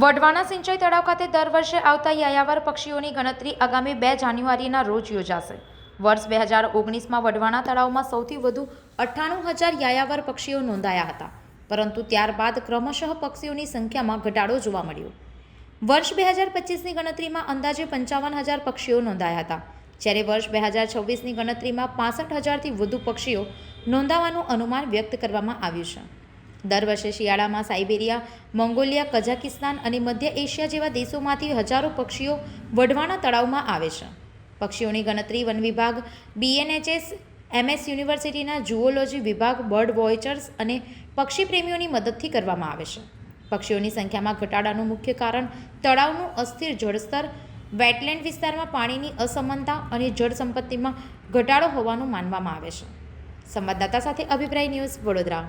વઢવાણા સિંચાઈ તળાવ ખાતે દર વર્ષે આવતા યાયાવર પક્ષીઓની ગણતરી આગામી બે જાન્યુઆરીના રોજ યોજાશે. વર્ષ બે હજાર ઓગણીસમાં વઢવાણા તળાવમાં સૌથી વધુ અઠ્ઠાણું હજાર યાયાવર પક્ષીઓ નોંધાયા હતા, પરંતુ ત્યારબાદ ક્રમશઃ પક્ષીઓની સંખ્યામાં ઘટાડો જોવા મળ્યો. વર્ષ બે હજાર પચીસની ગણતરીમાં અંદાજે પંચાવન હજાર પક્ષીઓ નોંધાયા હતા, જ્યારે વર્ષ બે હજાર છવ્વીસની ગણતરીમાં પાસઠ હજારથી વધુ પક્ષીઓ નોંધાવાનું અનુમાન વ્યક્ત કરવામાં આવ્યું છે. દર વર્ષે શિયાળામાં સાઇબેરિયા, મોંગોલિયા, કઝાકિસ્તાન અને મધ્ય એશિયા જેવા દેશોમાંથી હજારો પક્ષીઓ વઢવાણા તળાવમાં આવે છે. પક્ષીઓની ગણતરી વન વિભાગ બીએનએચએસ એમએસ યુનિવર્સિટીના જુઓલોજી વિભાગ, બર્ડ વોચર્સ અને પક્ષીપ્રેમીઓની મદદથી કરવામાં આવે છે. પક્ષીઓની સંખ્યામાં ઘટાડાનું મુખ્ય કારણ તળાવનું અસ્થિર જળસ્તર, વેટલેન્ડ વિસ્તારમાં પાણીની અસમાનતા અને જળ સંપત્તિમાં ઘટાડો હોવાનું માનવામાં આવે છે. સંવાદદાતા સાથે અભિપ્રાય ન્યૂઝ વડોદરા.